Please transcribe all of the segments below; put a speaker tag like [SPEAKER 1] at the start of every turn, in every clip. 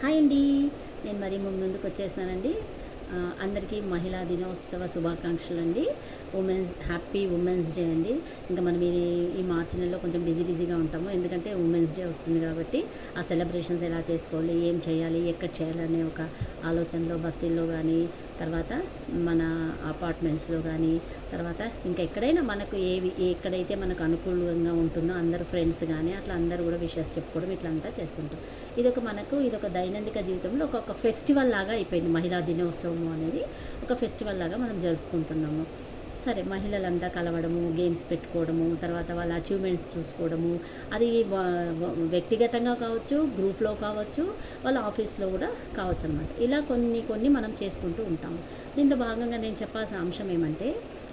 [SPEAKER 1] Hi అండి. నేను మరి ముందుకు వచ్చేసినానండి అందరికీ మహిళా దినోత్సవ శుభాకాంక్షలు అండి ఉమెన్స్ హ్యాపీ ఉమెన్స్ డే అండి. ఇంకా మనం ఈ ఈ మార్చి నెలలో కొంచెం బిజీ బిజీగా ఉంటాము. ఎందుకంటే ఉమెన్స్ డే వస్తుంది కాబట్టి ఆ సెలబ్రేషన్స్ ఎలా చేసుకోవాలి ఏం చేయాలి ఎక్కడ చేయాలనే ఒక ఆలోచనలో బస్తీల్లో కానీ తర్వాత మన అపార్ట్మెంట్స్లో కానీ తర్వాత ఇంకా ఎక్కడైనా మనకు ఏవి ఎక్కడైతే మనకు అనుకూలంగా ఉంటుందో అందరు ఫ్రెండ్స్ కానీ అట్లా అందరూ కూడా విషయాలు చెప్పుకోవడం ఇట్లా అంతా చేస్తుంటాం. ఇది ఒక మనకు ఇది ఒక దైనందిక జీవితంలో ఒక ఫెస్టివల్ లాగా అయిపోయింది మహిళా దినోత్సవం అనేది ఒక ఫెస్టివల్ లాగా మనం జరుపుకుంటున్నాము. సరే మహిళలంతా కలవడము గేమ్స్ పెట్టుకోవడము తర్వాత వాళ్ళ అచీవ్మెంట్స్ చూసుకోవడము అది వ్యక్తిగతంగా కావచ్చు గ్రూప్లో కావచ్చు వాళ్ళ ఆఫీస్లో కూడా కావచ్చు అనమాట ఇలా కొన్ని కొన్ని మనం చేసుకుంటూ ఉంటాము. దీంట్లో భాగంగా నేను చెప్పాల్సిన అంశం ఏమంటే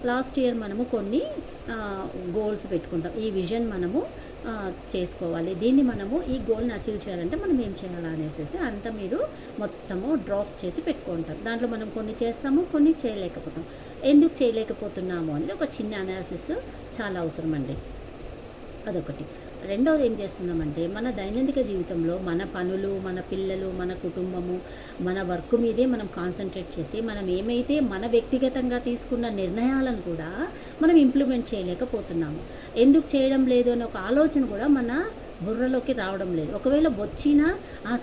[SPEAKER 1] లాస్ట్ ఇయర్ మనము కొన్ని గోల్స్ పెట్టుకుంటాం. ఈ విజన్ మనము చేసుకోవాలి. దీన్ని మనము ఈ గోల్ని అచీవ్ చేయాలంటే మనం ఏం చేయాలా అనేసి అంతా మీరు మొత్తము డ్రాఫ్ట్ చేసి పెట్టుకుంటాం దాంట్లో మనం కొన్ని చేస్తాము కొన్ని చేయలేకపోతాం. ఎందుకు చేయలేకపోతున్నాము అనేది ఒక చిన్న అనాలిసిస్ చాలా అవసరం అండి అదొకటి. రెండవది ఏం చేస్తున్నామంటే మన దైనందిక జీవితంలో మన పనులు మన పిల్లలు మన కుటుంబము మన వర్క్ మీదే మనం కాన్సన్ట్రేట్ చేసి మనం ఏమైతే మన వ్యక్తిగతంగా తీసుకున్న నిర్ణయాలను కూడా మనం ఇంప్లిమెంట్ చేయలేకపోతున్నాము. ఎందుకు చేయడం లేదు అనే ఒక ఆలోచన కూడా మన బుర్రలోకి రావడం లేదు. ఒకవేళ వచ్చినా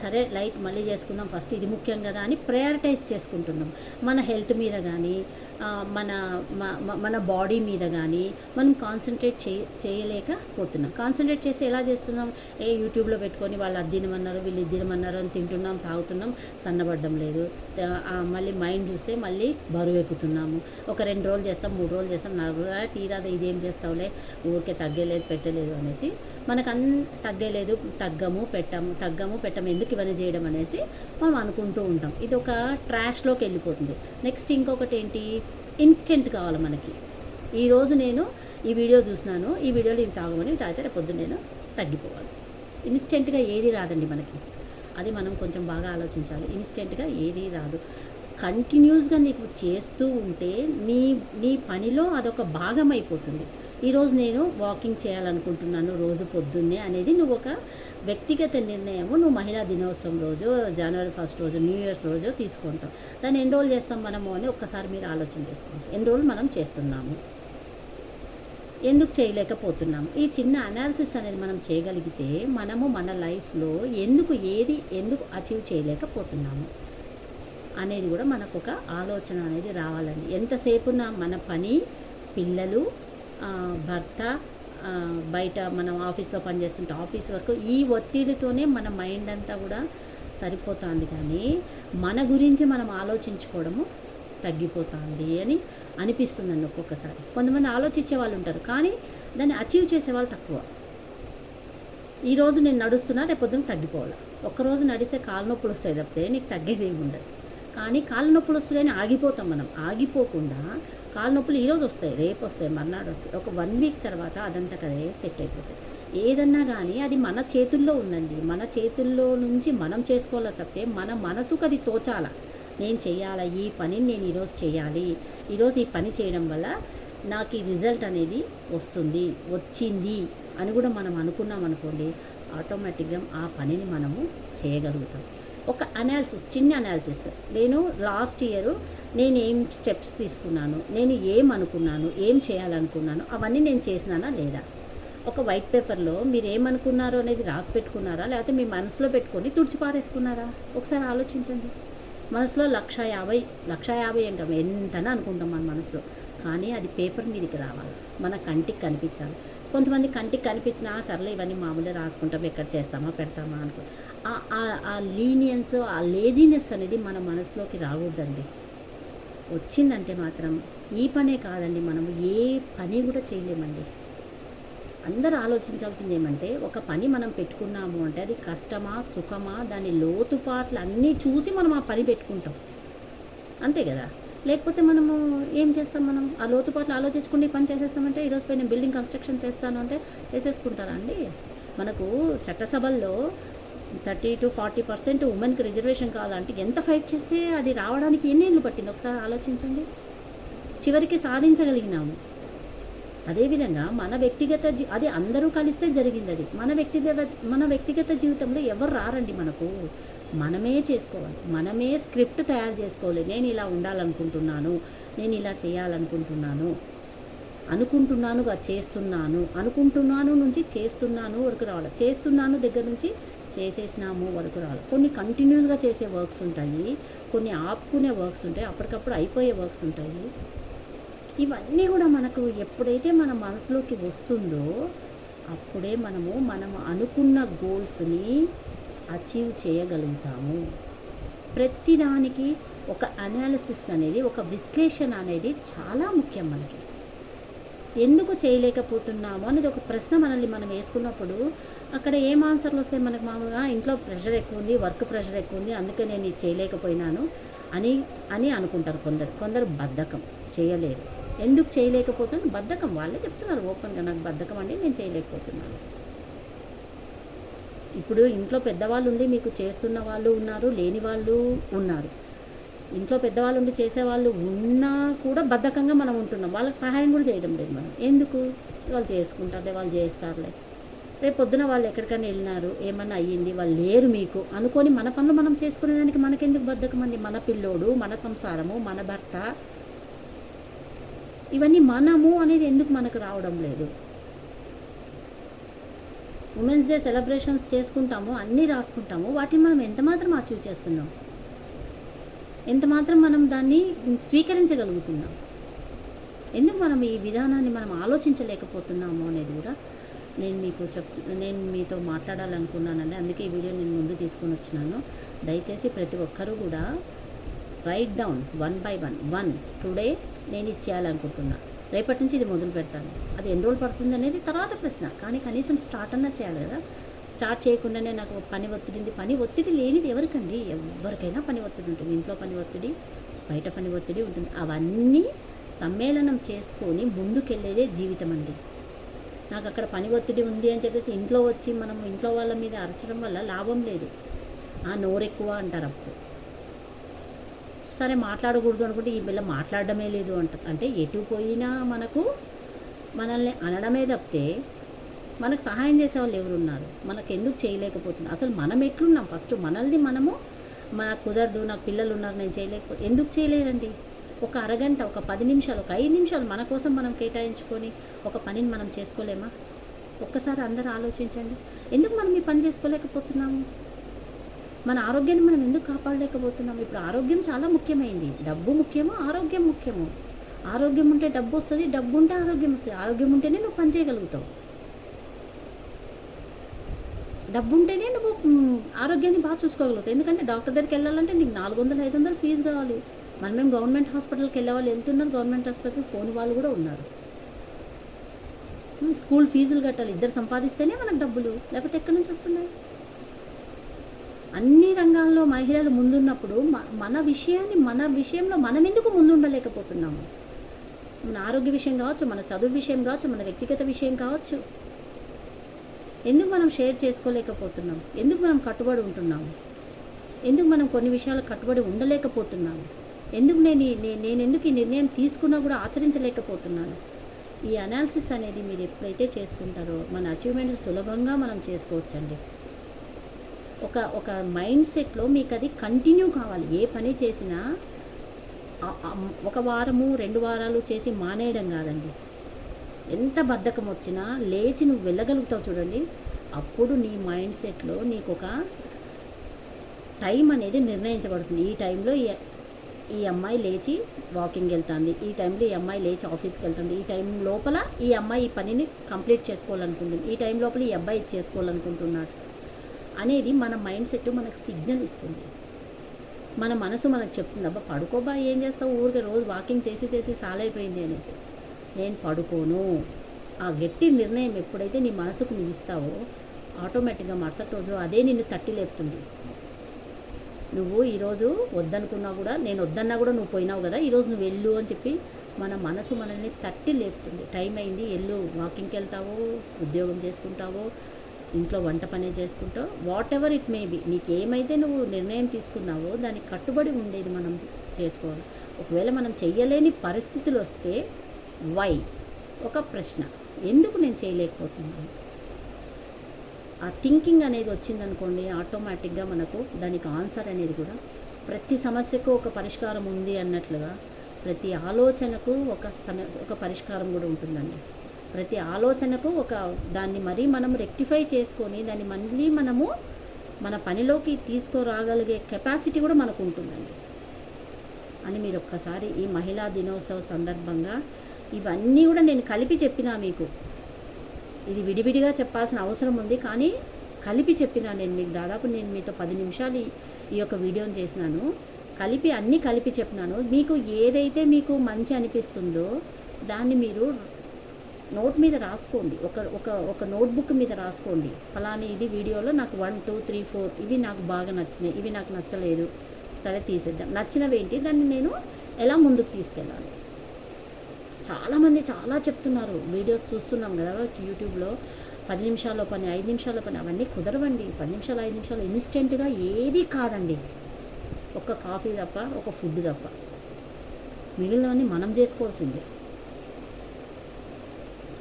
[SPEAKER 1] సరే లైట్ మళ్ళీ చేసుకుందాం ఫస్ట్ ఇది ముఖ్యం కదా అని ప్రయారిటైజ్ చేసుకుంటున్నాం. మన హెల్త్ మీద కానీ మన మన బాడీ మీద కానీ మనం కాన్సన్ట్రేట్ చే చేయలేకపోతున్నాం కాన్సన్ట్రేట్ చేసి ఎలా చేస్తున్నాం? ఏ యూట్యూబ్లో పెట్టుకొని వాళ్ళు అద్దినమన్నారు వీళ్ళు ఇద్దినమన్నారు అని తింటున్నాం తాగుతున్నాం సన్నబడ్డం లేదు. మళ్ళీ మైండ్ చూస్తే మళ్ళీ బరువు ఎక్కుతున్నాము. ఒక రెండు రోజులు చేస్తాం మూడు రోజులు చేస్తాం నాలుగు రోజులు తీరాదు ఇదేం చేస్తావులే? ఊరికే తగ్గలేదు పెట్టలేదు అనేసి మనకు అన్ తగ్గలేదు తగ్గము పెట్టము తగ్గము పెట్టము ఎందుకు ఇవన్నీ చేయడం అనేసి మనం అనుకుంటూ ఉంటాం. ఇది ఒక ట్రాష్లోకి వెళ్ళిపోతుంది. నెక్స్ట్ ఇంకొకటి ఏంటి? ఇన్స్టెంట్ కావాలి మనకి. ఈరోజు నేను ఈ వీడియో చూసినాను. ఈ వీడియోలో ఇది తాగమని తాగితే రేపు పొద్దున్న నేను తగ్గిపోవాలి. ఇన్స్టెంట్గా ఏది రాదండి మనకి. అది మనం కొంచెం బాగా ఆలోచించాలి. ఇన్స్టెంట్గా ఏది రాదు. కంటిన్యూస్గా నీకు చేస్తూ ఉంటే నీ నీ పనిలో అదొక భాగం అయిపోతుంది ఈరోజు నేను వాకింగ్ చేయాలనుకుంటున్నాను రోజు పొద్దున్నే అనేది నువ్వు ఒక వ్యక్తిగత నిర్ణయము. నువ్వు మహిళా దినోత్సవం రోజు జనవరి ఫస్ట్ రోజు న్యూ ఇయర్స్ రోజు తీసుకుంటాం. దాన్ని ఎన్ని రోజులు చేస్తాం మనము అని ఒక్కసారి మీరు ఆలోచన చేసుకోండి. ఎన్ని రోజులు మనం చేస్తున్నాము. ఎందుకు చేయలేకపోతున్నాము? ఈ చిన్న అనాలిసిస్ అనేది మనం చేయగలిగితే మనము మన లైఫ్లో ఎందుకు ఏది ఎందుకు అచీవ్ చేయలేకపోతున్నాము? అనేది కూడా మనకు ఒక ఆలోచన అనేది రావాలండి. ఎంతసేపున మన పని పిల్లలు భర్త బయట మనం ఆఫీస్లో పనిచేస్తుంటే ఆఫీస్ వరకు ఈ ఒత్తిడితోనే మన మైండ్ అంతా కూడా సరిపోతుంది కానీ మన గురించి మనం ఆలోచించుకోవడము తగ్గిపోతుంది అని అనిపిస్తుందండి ఒక్కొక్కసారి. కొంతమంది ఆలోచించే వాళ్ళు ఉంటారు కానీ దాన్ని అచీవ్ చేసే వాళ్ళు తక్కువ. ఈరోజు నేను నడుస్తున్నా రేపు పొద్దున తగ్గిపోవాలి? ఒక్కరోజు నడిస్తే కాళ్ళ నొప్పులు వస్తాయి తప్పితే నీకు తగ్గేది ఏమి ఉండదు. కానీ కాళ్ళ నొప్పులు వస్తాయని ఆగిపోతాం మనం. ఆగిపోకుండా కాళ్ళ నొప్పులు ఈరోజు వస్తాయి రేపు వస్తాయి మర్నాడు వస్తాయి. ఒక వన్ వీక్ తర్వాత అదంతా కదే సెట్ అయిపోతుంది ఏదన్నా కానీ అది మన చేతుల్లో ఉందండి. మన చేతుల్లో నుంచి మనం చేసుకోవాలి తప్పితే మన మనసుకు అది తోచాల. నేను చేయాలా ఈ పనిని నేను ఈరోజు చేయాలి. ఈరోజు ఈ పని చేయడం వల్ల నాకు ఈ రిజల్ట్ అనేది వస్తుంది వచ్చింది అని కూడా మనం అనుకున్నాం అనుకోండి ఆటోమేటిక్గా ఆ పనిని మనము చేయగలుగుతాం. ఒక అనాలిసిస్ చిన్న అనాలిసిస్ నేను లాస్ట్ ఇయర్ నేను ఏం స్టెప్స్ తీసుకున్నాను నేను ఏం అనుకున్నాను ఏం చేయాలనుకున్నాను అవన్నీ నేను చేసినానా లేదా? ఒక వైట్ పేపర్లో మీరు ఏమనుకున్నారో అనేది రాసి పెట్టుకున్నారా? లేకపోతే మీ మనసులో పెట్టుకొని తుడిచిపారేసుకున్నారా? ఒకసారి ఆలోచించండి. మనసులో లక్ష యాభై లక్ష యాభై ఇంకా ఎంతనా అనుకుంటాం మన మనసులో. కానీ అది పేపర్ మీదకి రావాలి. మన కంటికి కనిపించాలి. కొంతమంది కంటికి కనిపించినా సర్లే ఇవన్నీ మామూలుగా రాసుకుంటాం. ఎక్కడ చేస్తామా పెడతామా అనుకో. ఆ- ఆ లీనియన్స్ ఆ లేజినెస్ అనేది మన మనసులోకి రాకూడదండి. వచ్చిందంటే మాత్రం ఈ పనే కాదండి. మనం ఏ పని కూడా చేయలేమండి. అందరూ ఆలోచించాల్సింది ఏమంటే ఒక పని మనం పెట్టుకున్నాము అంటే అది కష్టమా సుఖమా దాని లోతుపాట్లు అన్నీ చూసి మనం ఆ పని పెట్టుకుంటాం. అంతే కదా? లేకపోతే మనము ఏం చేస్తాం మనం? ఆ లోతుపాట్లు ఆలోచించుకుంటే ఈ పని చేసేస్తామంటే ఈరోజు పోయి నేను బిల్డింగ్ కన్స్ట్రక్షన్ చేస్తాను అంటే చేసేసుకుంటారా అండి? మనకు చట్టసభల్లో థర్టీ టు ఫార్టీ పర్సెంట్ ఉమెన్కి రిజర్వేషన్ కావాలంటే ఎంత ఫైట్ చేస్తే అది రావడానికి ఎన్ని ఏళ్ళు పట్టింది? ఒకసారి ఆలోచించండి. చివరికి సాధించగలిగినాము. అదేవిధంగా మన వ్యక్తిగత జీ అది అందరూ కలిస్తే జరిగింది అది మన వ్యక్తిగత మన వ్యక్తిగత జీవితంలో ఎవరు రారండి మనకు? మనమే చేసుకోవాలి. మనమే స్క్రిప్ట్ తయారు చేసుకోవాలి. నేను ఇలా ఉండాలనుకుంటున్నాను. నేను ఇలా చేయాలనుకుంటున్నాను. అనుకుంటున్నానుగా చేస్తున్నాను. అనుకుంటున్నాను నుంచి చేస్తున్నాను వరకు రావాలి. చేస్తున్నాను దగ్గర నుంచి చేసేసినాము వరకు రావాలి. కొన్ని కంటిన్యూస్గా చేసే వర్క్స్ ఉంటాయి. కొన్ని ఆపుకునే వర్క్స్ ఉంటాయి. అప్పటికప్పుడు అయిపోయే వర్క్స్ ఉంటాయి. ఇవన్నీ కూడా మనకు ఎప్పుడైతే మన మనసులోకి వస్తుందో అప్పుడే మనము మనము అనుకున్న గోల్స్ని అచీవ్ చేయగలుగుతాము. ప్రతిదానికి ఒక అనాలిసిస్ అనేది ఒక విశ్లేషణ అనేది చాలా ముఖ్యం మనకి. ఎందుకు చేయలేకపోతున్నాము అనేది ఒక ప్రశ్న మనల్ని మనం వేసుకున్నప్పుడు అక్కడ ఏం ఆన్సర్లు వస్తాయి మనకు మామూలుగా? ఇంట్లో ప్రెషర్ ఎక్కువ ఉంది వర్క్ ప్రెషర్ ఎక్కువ ఉంది అందుకే నేను ఇది చేయలేకపోయినాను అని అని అనుకుంటారు కొందరు. కొందరు బద్ధకం చేయలేరు. ఎందుకు చేయలేకపోతున్నాను బద్ధకం వాళ్ళే చెప్తున్నారు. ఓపెన్గా నాకు బద్ధకం అండి నేను చేయలేకపోతున్నాను. ఇప్పుడు ఇంట్లో పెద్దవాళ్ళు ఉండి మీకు చేస్తున్న వాళ్ళు ఉన్నారు లేని వాళ్ళు ఉన్నారు. ఇంట్లో పెద్దవాళ్ళు ఉండి చేసేవాళ్ళు ఉన్నా కూడా బద్ధకంగా మనం ఉంటున్నాం. వాళ్ళకి సహాయం కూడా చేయడం లేదు మనం. ఎందుకు? వాళ్ళు చేసుకుంటారులే వాళ్ళు చేస్తారులే. రేపు పొద్దున వాళ్ళు ఎక్కడికైనా వెళ్ళినారు ఏమన్నా అయ్యింది వాళ్ళు లేరు మీకు అనుకొని మన పనులు మనం చేసుకునేదానికి మనకెందుకు బద్ధకం అండి? మన పిల్లోడు మన సంసారము మన భర్త ఇవన్నీ మనము అనేది ఎందుకు మనకు రావడం లేదు? ఉమెన్స్ డే సెలబ్రేషన్స్ చేసుకుంటాము అన్నీ రాసుకుంటాము. వాటిని మనం ఎంత మాత్రం అచీవ్ చేస్తున్నాం? ఎంత మాత్రం మనం దాన్ని స్వీకరించగలుగుతున్నాం? ఎందుకు మనం ఈ విధానాన్ని మనం ఆలోచించలేకపోతున్నాము అనేది కూడా నేను మీకు చెప్తు నేను మీతో మాట్లాడాలనుకున్నానండి. అందుకే ఈ వీడియో నేను ముందు తీసుకొని వచ్చినాను. దయచేసి ప్రతి ఒక్కరూ కూడా right down one by one one today నేను ఇది రేపటి నుంచి ఇది మొదలు పెడతాను. అది ఎన్ని రోజులు పడుతుంది అనేది తర్వాత ప్రశ్న. కానీ కనీసం స్టార్ట్ అన్నా చేయాలి కదా. స్టార్ట్ చేయకుండానే నాకు పని ఒత్తిడింది పని ఒత్తిడి లేనిది ఎవరికండి? ఎవరికైనా పని ఒత్తిడి ఉంటుంది. ఇంట్లో పని ఒత్తిడి బయట పని ఒత్తిడి ఉంటుంది. అవన్నీ సమ్మేళనం చేసుకొని ముందుకెళ్ళేదే జీవితం అండి. నాకు అక్కడ పని ఒత్తిడి ఉంది అని చెప్పేసి ఇంట్లో వచ్చి మనం ఇంట్లో వాళ్ళ మీద అరచడం వల్ల లాభం లేదు. ఆ నోరెక్కువ అంటారు అప్పుడు. సరే మాట్లాడకూడదు అనుకుంటే ఈ పిల్ల మాట్లాడడమే లేదు అంట. అంటే ఎటు పోయినా మనకు మనల్ని అనడమే తప్పితే మనకు సహాయం చేసే వాళ్ళు ఎవరు ఉన్నారు మనకు ఎందుకు చేయలేకపోతున్నారు అసలు మనం ఎట్లున్నాం? ఫస్ట్ మనల్ని మనము మనకు కుదరదు నాకు పిల్లలు ఉన్నారు నేను చేయలేకపో ఎందుకు చేయలేరండి? ఒక అరగంట ఒక పది నిమిషాలు ఒక ఐదు నిమిషాలు మన కోసం మనం కేటాయించుకొని ఒక పనిని మనం చేసుకోలేమా? ఒక్కసారి అందరూ ఆలోచించండి. ఎందుకు మనం ఈ పని చేసుకోలేకపోతున్నాము? మన ఆరోగ్యాన్ని మనం ఎందుకు కాపాడలేకపోతున్నాం? ఇప్పుడు ఆరోగ్యం చాలా ముఖ్యమైంది. డబ్బు ముఖ్యమో? ఆరోగ్యం ముఖ్యమో. ఆరోగ్యం ఉంటే డబ్బు వస్తుంది డబ్బు ఉంటే ఆరోగ్యం వస్తుంది. ఆరోగ్యం ఉంటేనే నువ్వు పని చేయగలుగుతావు. డబ్బు ఉంటేనే నువ్వు ఆరోగ్యాన్ని బాగా చూసుకోగలుగుతావు. ఎందుకంటే డాక్టర్ దగ్గరికి వెళ్ళాలంటే నీకు నాలుగు వందలు ఐదు వందలు ఫీజు కావాలి. మనమేం గవర్నమెంట్ హాస్పిటల్కి వెళ్ళే వాళ్ళు ఎంత ఉన్నారు గవర్నమెంట్ హాస్పిటల్ పోని వాళ్ళు కూడా ఉన్నారు. స్కూల్ ఫీజులు కట్టాలి. ఇద్దరు సంపాదిస్తేనే మనకు డబ్బులు. లేకపోతే ఎక్కడి నుంచి వస్తున్నాయి? అన్ని రంగాల్లో మహిళలు ముందున్నప్పుడు మన విషయాన్ని మన విషయంలో మనం ఎందుకు ముందుండలేకపోతున్నాము? మన ఆరోగ్య విషయం కావచ్చు మన చదువు విషయం కావచ్చు మన వ్యక్తిగత విషయం కావచ్చు. ఎందుకు మనం షేర్ చేసుకోలేకపోతున్నాం? ఎందుకు మనం కట్టుబడి ఉంటున్నాము? ఎందుకు మనం కొన్ని విషయాలు కట్టుబడి ఉండలేకపోతున్నాము? ఎందుకు నేను నేను ఎందుకు ఈ నిర్ణయం తీసుకున్నా కూడా ఆచరించలేకపోతున్నాను? ఈ అనాలిసిస్ అనేది మీరు ఎప్పుడైతే చేసుకుంటారో మన అచీవ్మెంట్ సులభంగా మనం చేసుకోవచ్చండి. ఒక ఒక మైండ్ సెట్లో మీకు అది కంటిన్యూ కావాలి. ఏ పని చేసినా ఒక వారము రెండు వారాలు చేసి మానేయడం కాదండి. ఎంత బద్ధకం వచ్చినా లేచి నువ్వు వెళ్ళగలుగుతావు చూడండి. అప్పుడు నీ మైండ్ సెట్లో నీకు ఒక టైం అనేది నిర్ణయించబడుతుంది. ఈ టైంలో ఈ ఈ అమ్మాయి లేచి వాకింగ్ వెళ్తుంది. ఈ టైంలో ఈ అమ్మాయి లేచి ఆఫీస్కి వెళ్తుంది. ఈ టైం లోపల ఈ అమ్మాయి ఈ పనిని కంప్లీట్ చేసుకోవాలనుకుంటుంది. ఈ టైం లోపల ఈ అబ్బాయి చేసుకోవాలనుకుంటున్నాడు. అనేది మన మైండ్ సెట్ మనకు సిగ్నల్ ఇస్తుంది. మన మనసు మనకు చెప్తుంది అబ్బా పడుకోబా ఏం చేస్తావు? ఊరికే రోజు వాకింగ్ చేసి చేసి సాలైపోయింది అనేసి. నేను పడుకోను. ఆ గట్టి నిర్ణయం ఎప్పుడైతే నీ మనసుకు నువ్వు ఇస్తావో ఆటోమేటిక్గా మరుసటి రోజు అదే నిన్ను తట్టి లేపుతుంది. నువ్వు ఈరోజు వద్దనుకున్నా కూడా నేను వద్దన్నా కూడా నువ్వు పోయినావు కదా ఈరోజు నువ్వు వెళ్ళు అని చెప్పి మన మనసు మనల్ని తట్టి లేపుతుంది. టైం అయింది వెళ్ళు. వాకింగ్కి వెళ్తావో ఉద్యోగం చేసుకుంటావో ఇంట్లో వంట పని చేసుకుంటావు whatever it may be నీకు ఏమైతే నువ్వు నిర్ణయం తీసుకున్నావో దానికి కట్టుబడి ఉండేది మనం చేసుకోవాలి. ఒకవేళ మనం చేయలేని పరిస్థితులు వస్తే వై ఒక ప్రశ్న. ఎందుకు నేను చేయలేకపోతున్నాను? ఆ థింకింగ్ అనేది వచ్చిందనుకోండి ఆటోమేటిక్గా మనకు దానికి ఆన్సర్ అనేది కూడా ప్రతి సమస్యకు ఒక పరిష్కారం ఉంది అన్నట్లుగా ప్రతి ఆలోచనకు ఒక సమ ఒక పరిష్కారం కూడా ఉంటుందండి. ప్రతి ఆలోచనకు ఒక దాన్ని మరీ మనం రెక్టిఫై చేసుకొని దాన్ని మళ్ళీ మనము మన పనిలోకి తీసుకురాగలిగే కెపాసిటీ కూడా మనకు ఉంటుందండి అని మీరు ఒక్కసారి ఈ మహిళా దినోత్సవ సందర్భంగా ఇవన్నీ కూడా నేను కలిపి చెప్పినా మీకు. ఇది విడివిడిగా చెప్పాల్సిన అవసరం ఉంది కానీ కలిపి చెప్పినా నేను మీకు దాదాపు నేను మీతో పది నిమిషాలు ఈ- ఈ యొక్క వీడియోని చేసినాను. కలిపి అన్నీ కలిపి చెప్పినాను. మీకు ఏదైతే మీకు మంచి అనిపిస్తుందో దాన్ని మీరు నోట్ మీద రాసుకోండి. ఒక ఒక ఒక నోట్బుక్ మీద రాసుకోండి. ఫలాని ఇది వీడియోలో నాకు వన్ టూ త్రీ ఫోర్ ఇవి నాకు బాగా నచ్చినాయి. ఇవి నాకు నచ్చలేదు. సరే తీసేద్దాం. నచ్చినవి ఏంటి? దాన్ని నేను ఎలా ముందుకు తీసుకెళ్ళాలి? చాలామంది చాలా చెప్తున్నారు. వీడియోస్ చూస్తున్నాం కదా యూట్యూబ్లో పది నిమిషాల్లో పని ఐదు నిమిషాల పని అవన్నీ కుదరవండి. పది నిమిషాలు ఐదు నిమిషాలు ఇన్స్టెంట్గా ఏది కాదండి. ఒక కాఫీ తప్ప ఒక ఫుడ్ తప్ప. మిగిలినవన్నీ మనం చేసుకోవాల్సిందే.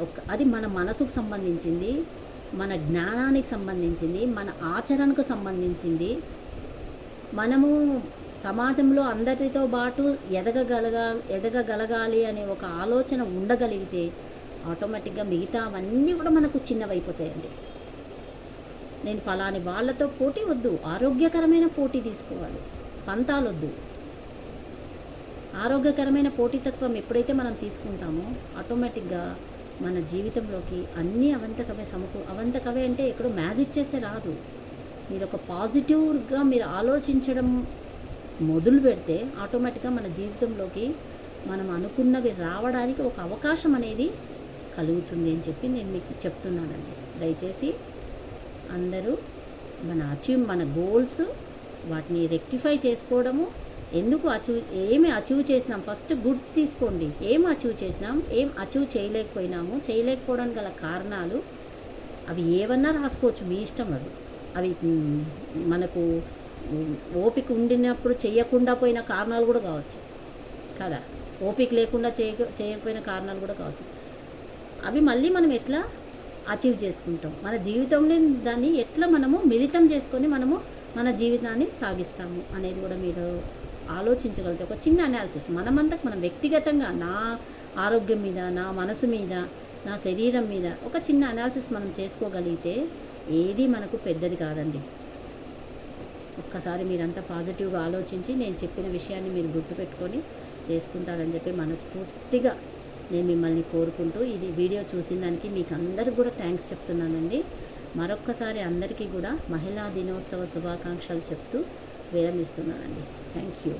[SPEAKER 1] ఒక అది మన మనసుకు సంబంధించింది మన జ్ఞానానికి సంబంధించింది మన ఆచరణకు సంబంధించింది. మనము సమాజంలో అందరితో పాటు ఎదగగలగా ఎదగగలగాలి అనే ఒక ఆలోచన ఉండగలిగితే ఆటోమేటిక్గా మిగతా అవన్నీ కూడా మనకు చిన్నవైపోతాయండి. నేను ఫలాని వాళ్ళతో పోటీ వద్దు ఆరోగ్యకరమైన పోటీ తీసుకోవాలి. పంతాలొద్దు. ఆరోగ్యకరమైన పోటీతత్వం ఎప్పుడైతే మనం తీసుకుంటామో ఆటోమేటిక్గా మన జీవితంలోకి అన్నీ అవంతకమే సమకూ అవంతకమే అంటే ఎక్కడో మ్యాజిక్ చేస్తే రాదు. మీరు ఒక పాజిటివ్గా మీరు ఆలోచించడం మొదలు పెడితే ఆటోమేటిక్గా మన జీవితంలోకి మనం అనుకున్నవి రావడానికి ఒక అవకాశం అనేది కలుగుతుంది అని చెప్పి నేను మీకు చెప్తున్నానండి. దయచేసి అందరూ మన అచీవ్ మన గోల్స్ వాటిని రెక్టిఫై చేసుకోవడము ఎందుకు అచీవ్ ఏమి అచీవ్ చేసినాం? ఫస్ట్ గుడ్ తీసుకోండి. ఏం అచీవ్ చేసినాం? ఏం అచీవ్ చేయలేకపోయినాము? చేయలేకపోవడానికి గల కారణాలు అవి ఏవన్నా రాసుకోవచ్చు. మీ ఇష్టం అవి. అవి మనకు ఓపిక ఉండినప్పుడు చేయకుండా పోయిన కారణాలు కూడా కావచ్చు. కదా? ఓపిక లేకుండా చేయక చేయకపోయిన కారణాలు కూడా కావచ్చు. అవి మళ్ళీ మనం ఎట్లా అచీవ్ చేసుకుంటాం? మన జీవితంలో దాన్ని ఎట్లా మనము మిళితం చేసుకొని మనము మన జీవితాన్ని సాగిస్తాము అనేది కూడా మీరు ఆలోచించగలిగితే ఒక చిన్న అనాలిసిస్ మనమంతకు మనం వ్యక్తిగతంగా నా ఆరోగ్యం మీద నా మనసు మీద నా శరీరం మీద ఒక చిన్న అనాలిసిస్ మనం చేసుకోగలిగితే ఏది మనకు పెద్దది కాదండి. ఒక్కసారి మీరంతా పాజిటివ్గా ఆలోచించి నేను చెప్పిన విషయాన్ని మీరు గుర్తుపెట్టుకొని చేసుకుంటారని చెప్పి మనస్ఫూర్తిగా నేను మిమ్మల్ని కోరుకుంటూ ఇది వీడియో చూసిన దానికి మీకు అందరికి కూడా థ్యాంక్స్ చెప్తున్నానండి. మరొక్కసారి అందరికీ కూడా మహిళా దినోత్సవ శుభాకాంక్షలు చెప్తూ విరమిస్తున్నానండి థ్యాంక్ యూ